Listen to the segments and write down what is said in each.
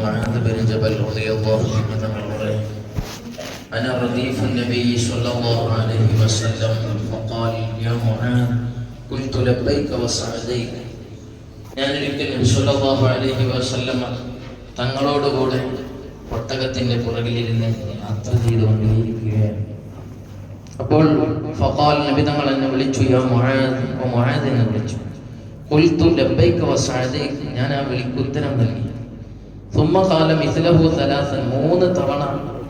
معاذ بن جبل رضي الله عنه أنا رديف النبي صلى الله عليه وسلم فقال يا معاذ قلت لبيك وسعديك ഞാനൊരിക്കൽ നബി സല്ലല്ലാഹു അലൈഹി വസല്ലമ തങ്ങളോടുകൂടെ ഒട്ടകത്തിന്റെ പുറകിലിരുന്ന് യാത്ര ചെയ്തുകൊണ്ടേയിരിക്കുകയാണ് അപ്പോൾ ഫഖാൽ നബി തങ്ങൾ എന്നെ വിളിച്ചു യാ മുആദ് ഓ മുആദ് എന്നെ വിളിച്ചു ഖുൽതു ലബ്ബൈക വസഅദൈക ഞാൻ ആ വിളിക്ക് ഉത്തരം നൽകി സുമ്മകാലം ഇസ്ലഹു സലാസൻ മൂന്ന് തവണ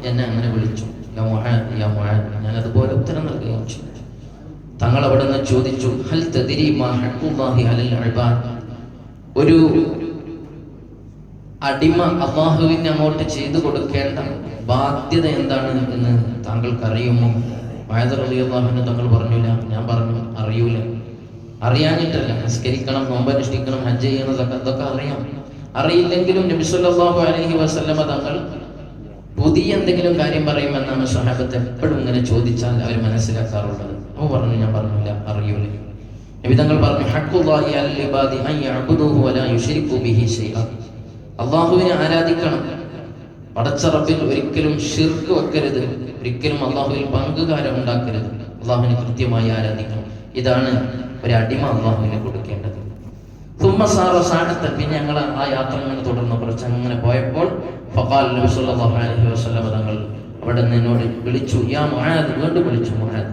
എന്നെ അങ്ങനെ വിളിച്ചു. ഞാൻ അതുപോലെ ഉത്തരം നൽകുകയും ചെയ്തു. തങ്ങൾ അവിടെ നിന്ന് ചോദിച്ചു ഹൽ തതിരി ഒരു അടിമ അള്ളാഹുവിന് അങ്ങോട്ട് ചെയ്തു കൊടുക്കേണ്ട ബാധ്യത എന്താണ് എന്ന് താങ്കൾക്ക് അറിയുമോ വയദർ അലി അള്ളാഹുവിന് തങ്ങൾ പറഞ്ഞില്ല. ഞാൻ പറഞ്ഞു അറിയൂല. അറിയാനിട്ടല്ല നിസ്കരിക്കണം നോമ്പനുഷ്ഠിക്കണം ഹജ്ജ് ചെയ്യണം അതൊക്കെ അറിയാം. അറിയില്ലെങ്കിലും നബി സല്ലല്ലാഹു അലൈഹി വസല്ലമ തങ്ങൾ പുതിയ എന്തെങ്കിലും കാര്യം പറയുമെന്നാണ് സഹാബത്ത് എപ്പോഴും ഇങ്ങനെ ചോദിച്ചാൽ അവർ മനസ്സിലാക്കാറുള്ളത്. അപ്പോൾ പറഞ്ഞു ഞാൻ പറഞ്ഞില്ല അറിയൂല. നബി തങ്ങൾ പറഞ്ഞു ഹഖുല്ലാഹി അലൽ ഇബാദി വലാ യുശ്രികു ബിഹി ശൈഅ അള്ളാഹുവിനെ ആരാധിക്കണം. പടച്ച റബ്ബിൽ ഒരിക്കലും ഷിർക്ക് വെക്കരുത്. ഒരിക്കലും അള്ളാഹുവിൽ പങ്കുകാരം ഉണ്ടാക്കരുത്. അള്ളാഹുവിനെ കൃത്യമായി ആരാധിക്കണം. ഇതാണ് ഒരു അടിമ അള്ളാഹുവിനെ കൊടുക്കേണ്ടത്. തുമ്മസാറ സാടത്തെ പിന്നെ ഞങ്ങൾ ആ യാത്ര അങ്ങനെ തുടർന്നു കുറച്ച് അങ്ങനെ പോയപ്പോൾ ഫഖാൽ നബി അലൈഹി വസല്ലം തങ്ങൾ അവിടെ നിന്ന് എന്നോട് വിളിച്ചു യാ മുആദ് വീണ്ടും വിളിച്ചു മുആദ്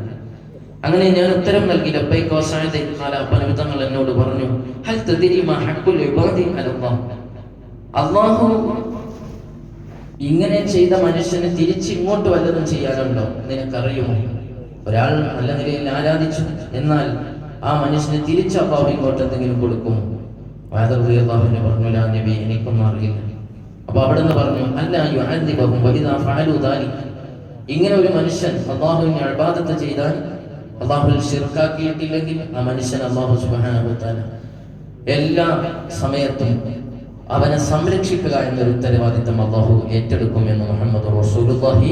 അങ്ങനെ ഞാൻ ഉത്തരം നൽകി ലബ്ബൈക വസഅദൈക ഖാല അപ്പോൾ തങ്ങൾ എന്നോട് പറഞ്ഞു ഹൽ തദ്രി മാ ഇബാദി അലല്ലാഹ്. അല്ലാഹു ഇങ്ങനെ ചെയ്ത മനുഷ്യന് തിരിച്ച് ഇങ്ങോട്ട് വല്ലതും ചെയ്യാനുണ്ടോ? നിനക്കറിയുമോ? ഒരാൾ നല്ല നിലയിൽ ആരാധിച്ചു എന്നാൽ ആ മനുഷ്യന് തിരിച്ച് അള്ളാഹു ഇങ്ങോട്ട് എന്തെങ്കിലും കൊടുക്കും. അള്ളാഹുവിനെ പറഞ്ഞു "ലാ നബി എനിക്കൊന്നും അറിയില്ല അപ്പൊ അവിടെ നിന്ന് പറഞ്ഞു അല്ല ഇങ്ങനെ ഒരു മനുഷ്യൻ അള്ളാഹുവിനെ അൽബാദത്ത് ചെയ്താൽ അള്ളാഹുൽ ഷിർക്കാക്കിയിട്ടില്ലെങ്കിൽ ആ മനുഷ്യൻ അള്ളാഹു തആല എല്ലാ സമയത്തും അവനെ സംരക്ഷിക്കുക എന്നൊരു ഉത്തരവാദിത്തം അള്ളാഹു ഏറ്റെടുക്കും എന്ന് മുഹമ്മദ് റസൂലുള്ളാഹി.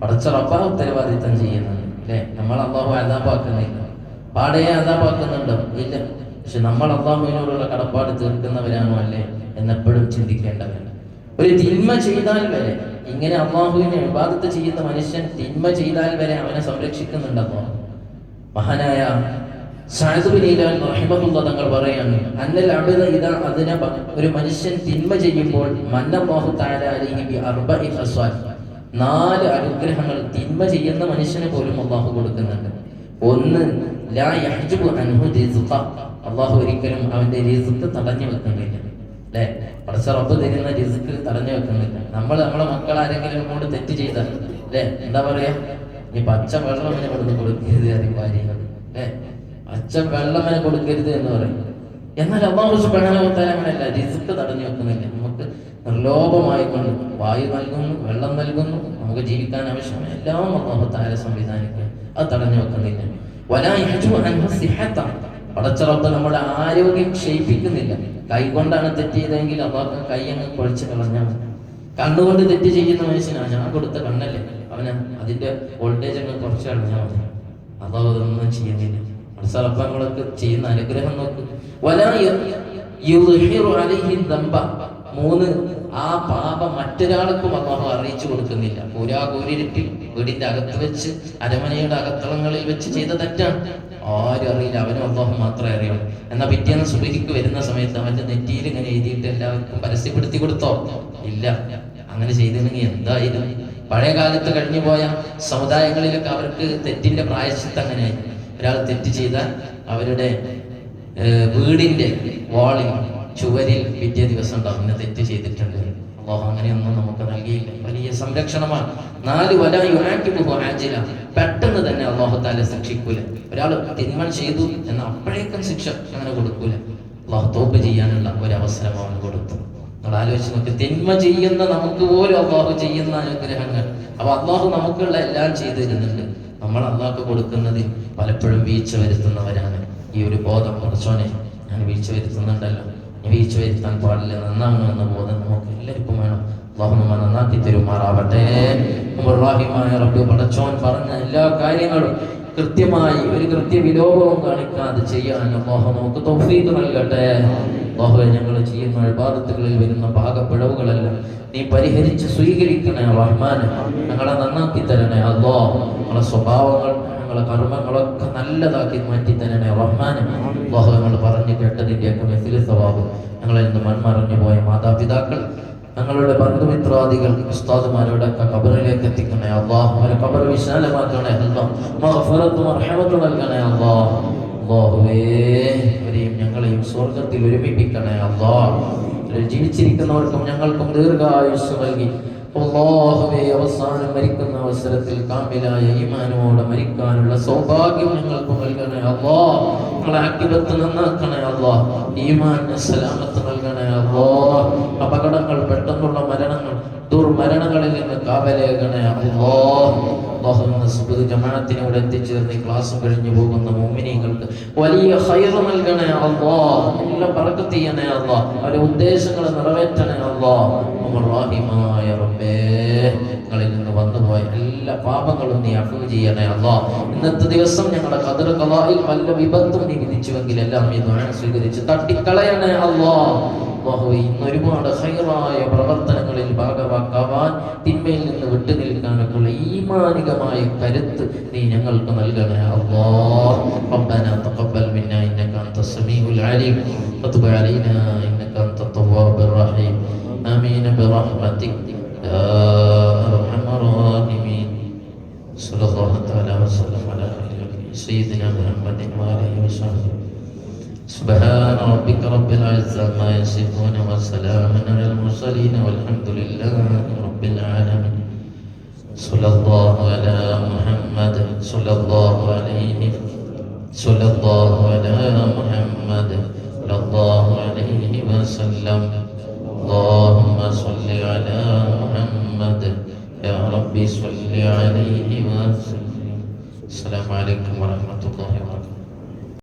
പടച്ച റബ്ബാ ഉത്തരവാദിത്തം ചെയ്യുന്നത് അല്ലെ? നമ്മൾ അള്ളാഹു അതാപാക്കുന്നില്ല പാടയെ അതാപാക്കുന്നുണ്ടോ ഇല്ല. പക്ഷെ നമ്മൾ അള്ളാഹുവിനോടുള്ള കടപ്പാട് തീർക്കുന്നവരാണോ അല്ലേ എന്നെപ്പോഴും ചിന്തിക്കേണ്ടവൻ ഒരു തിന്മ ചെയ്താൽ വരെ ഇങ്ങനെ അള്ളാഹുവിനെ വിവാദത്ത് ചെയ്യുന്ന മനുഷ്യൻ തിന്മ ചെയ്താൽ വരെ അവനെ സംരക്ഷിക്കുന്നുണ്ടോ മഹാനായ തങ്ങൾ പറയാണ് അന്നൽ അബ്ദ ഇദാ അതിനെ ഒരു മനുഷ്യൻ തിന്മ ചെയ്യുമ്പോൾ മന്നല്ലാഹു തആല അലൈഹി ബി അർബഇ ഖസ്വാൽ നാല് അനുഗ്രഹങ്ങൾ തിന്മ ചെയ്യുന്ന മനുഷ്യനെ പോലും അള്ളാഹു കൊടുക്കുന്നുണ്ട്. ഒന്ന് അള്ളാഹു ഒരിക്കലും അവന്റെ റിസ്ക് തടഞ്ഞു വെക്കുന്നില്ല. അല്ലേ? പടച്ച റബ്ബ് തരുന്ന റിസ്ക് തടഞ്ഞു വെക്കുന്നില്ല. നമ്മൾ നമ്മളെ മക്കൾ ആരെങ്കിലും കൊണ്ട് തെറ്റ് ചെയ്താൽ അല്ലേ? എന്താ പറയാ? ഈ പച്ച വെള്ളം അവനെ കൊടുത്ത് കൊടുക്കരുത് അറിയും ഭാര്യകൾ അല്ലേ? പച്ച വെള്ളം കൊടുക്കരുത് എന്ന് പറയും എന്നാൽ അള്ളാഹു സുബ്ഹാനഹുവതആല അങ്ങനെയല്ല. റിസ്ക് തടഞ്ഞു വെക്കുന്നില്ല. നമുക്ക് നിർലോഭമായി കൊണ്ട് വായു നൽകുന്നു വെള്ളം നൽകുന്നു. നമുക്ക് ജീവിക്കാൻ ആവശ്യമായ എല്ലാം അള്ളാഹു താര സംവിധാനിക്കുക അത് തടഞ്ഞു വെക്കുന്നില്ല. വലാ യഹ്ജു അൻഹു സിഹത്ത പടച്ച റബ്ബ് നമ്മുടെ ആരോഗ്യം ക്ഷയിപ്പിക്കുന്നില്ല. കൈ കൊണ്ടാണ് തെറ്റ് ചെയ്തതെങ്കിൽ അതൊക്കെ കൈ അങ്ങ് കുഴച്ച് കളഞ്ഞാൽ കണ്ണുകൊണ്ട് തെറ്റ് ചെയ്യുന്ന മനുഷ്യനാണ് ഞാൻ കൊടുത്ത കണ്ണല്ലേ. അവന് അതിന്റെ വോൾട്ടേജ് അങ്ങ് കുറച്ച് കളഞ്ഞാൽ മതി. അതോ അതൊന്നും ചെയ്യുന്നില്ല. മനസ്സറപ്പങ്ങളൊക്കെ ചെയ്യുന്ന അനുഗ്രഹം നോക്ക്. മൂന്ന് ആ പാപം മറ്റൊരാൾക്കും അള്ളാഹു അറിയിച്ചു കൊടുക്കുന്നില്ല. കൂരാ കൂരിരുട്ടി വീടിന്റെ അകത്ത് വെച്ച് അരമനയുടെ അകത്തളങ്ങളിൽ വെച്ച് ചെയ്ത തെറ്റാണ്. ആരും അറിയില്ല അവനും അള്ളാഹു മാത്രമേ അറിയുള്ളൂ. എന്നാ പിറ്റേന്ന് സുബിരിക്ക് വരുന്ന സമയത്ത് അവന്റെ നെറ്റിയിൽ ഇങ്ങനെ എഴുതിയിട്ട് എല്ലാവർക്കും പരസ്യപ്പെടുത്തി കൊടുത്തോ? ഇല്ല. അങ്ങനെ ചെയ്തില്ലെങ്കിൽ എന്തായിരുന്നു? പഴയ കാലത്ത് കഴിഞ്ഞു പോയ സമുദായങ്ങളിലൊക്കെ അവർക്ക് തെറ്റിന്റെ പ്രായശിത്ത് അങ്ങനെയായി ഒരാൾ തെറ്റ് ചെയ്താൽ അവരുടെ വീടിന്റെ വാളിൽ ചുവരിൽ പിറ്റേ ദിവസം ഉണ്ടാവും ഇന്ന് തെറ്റ് ചെയ്തിട്ടുണ്ട്. അള്ളാഹു അങ്ങനെയൊന്നും നമുക്ക് നൽകിയില്ല. വലിയ സംരക്ഷണമാണ്. നാല് ആജില പെട്ടെന്ന് തന്നെ അള്ളാഹു താല ശിക്ഷിക്കൂല. ഒരാൾ തിന്മ ചെയ്തു എന്ന അപ്പോഴേക്കും ശിക്ഷ അങ്ങനെ കൊടുക്കൂല. അള്ളാഹു തോപ്പ് ചെയ്യാനുള്ള ഒരു അവസരം അവന് കൊടുത്തു. നമ്മൾ ആലോചിച്ച് നോക്കി. തിന്മ ചെയ്യുന്ന നമുക്ക് പോലും അള്ളാഹു ചെയ്യുന്ന അനുഗ്രഹങ്ങൾ. അപ്പൊ അള്ളാഹു നമുക്കുള്ള എല്ലാം ചെയ്തു തരുന്നുണ്ട് നമ്മൾ അള്ളാഹ് കൊടുക്കുന്നതിൽ പലപ്പോഴും വീഴ്ച വരുത്തുന്നവരാണ്. ഈ ഒരു ബോധം കുറച്ചോനെ ഞാൻ വീഴ്ച വരുത്തുന്നുണ്ടല്ലോ. വീഴ്ച വരുത്താൻ പാടില്ല. നന്നാവണമെന്ന ബോധം നമുക്ക് എല്ലാവർക്കും വേണം. അള്ളാഹു നമ്മെ നന്നാക്കി തരുമാറാവട്ടെ. പടച്ചോൻ പറഞ്ഞ എല്ലാ കാര്യങ്ങളും കൃത്യമായി ഒരു കൃത്യ വിലോപവും കാണിക്കാതെ ചെയ്യാൻ അള്ളാഹു നമുക്ക് തൗഫീഖ് നൽകട്ടെ. അള്ളാഹുവെ ഞങ്ങൾ ചെയ്യുന്ന ഇബാദത്തുകളിൽ വരുന്ന പാകപ്പിഴവുകളെല്ലാം നീ പരിഹരിച്ച് സ്വീകരിക്കണേ റഹ്മാൻ ഞങ്ങളെ നന്നാക്കി തരണേ അള്ളാഹ്. ഞങ്ങളെ സ്വഭാവങ്ങൾ ഞങ്ങളെ കർമ്മങ്ങളൊക്കെ നല്ലതാക്കി മാറ്റി തന്നെ റഹ്മാനും. പറഞ്ഞു പറഞ്ഞു കേട്ടതിന്റെയൊക്കെ മെസ്സിലെ സ്വഭാവം. ഞങ്ങളിൽ നിന്ന് മൺമറഞ്ഞു പോയ മാതാപിതാക്കൾ ഞങ്ങളുടെ ബന്ധുമിത്രാദികൾ ഉസ്താദുമാരോടൊക്കെ കബറിലേക്ക് എത്തിക്കണേ അള്ളാഹ്. കബർ വിശാലമാക്കണേ അള്ളാഹുവേരെയും ഞങ്ങളെയും സ്വർഗത്തിൽ ഒരുമിപ്പിക്കണേ അള്ളാഹ്. ജീവിച്ചിരിക്കുന്നവർക്കും ഞങ്ങൾക്കും ദീർഘായുസ് നൽകി. അള്ളാഹുവേ അവസാനം മരിക്കുന്ന അവസരത്തിൽ കാമിലായ ഈമാനോടെ മരിക്കാനുള്ള സൗഭാഗ്യം ഞങ്ങൾക്ക് നൽകണേ അള്ളാ. ഞങ്ങളെ ആക്കിബത്ത് നന്നാക്കണേ അള്ളാ. ഈമാൻ സലാമത്ത് നൽകണേ അള്ളാ. അപകടങ്ങൾ പെട്ടെന്നുള്ള മരണങ്ങൾ ദുർമരണങ്ങളിൽ നിന്ന് കാവലേകണേ അള്ളാ. സുബുദ് ജമാഅത്തിനെ ഇവിടെ എത്തിച്ചേർന്ന് ക്ലാസ് കഴിഞ്ഞു പോകുന്ന മോമിനികൾക്ക് വലിയ ഹൈറ് നൽകണേ അള്ളാ. എല്ലാം പറക്കത്തിയണേ അള്ളാ. അവരുടെ ഉദ്ദേശങ്ങൾ നിറവേറ്റണേ അള്ളാ. റഹീമായ പാപങ്ങളും നീ അഫു ചെയ്യണേ അള്ളാ ഇന്നത്തെ ദിവസം ഞങ്ങളുടെ കതിർ കലായിൽ വല്ല വിപത്തും നീ വിധിച്ചുവെങ്കിൽ എല്ലാം നീ ദ്വാര സ്വീകരിച്ച് തട്ടിക്കളയണേ അള്ളാ അള്ളാഹുവേ ഇന്ന് ഒരുപാട് ഹൈറായ പ്രവർത്തനങ്ങളിൽ ഭാഗമാക്കാവാൻ തിന്മയിൽ നിന്ന് വിട്ടു നിൽക്കാനൊക്കെയുള്ള ഈമാനികമായ കരുത്ത് നീ ഞങ്ങൾക്ക് നൽകണേ അല്ലാഹ് ربنا تقبل منا انك انت السميع العليم وتب علينا انك سبحان ربك رب العزة ما يصفون وسلام على المرسلين والحمد لله رب العالمين. صلى الله على محمد صلى الله عليه صلى الله على محمد صلى الله عليه وسلم. اللهم صل على محمد يا ربي صل عليه وسلم. السلام عليكم ورحمة الله وبركاته.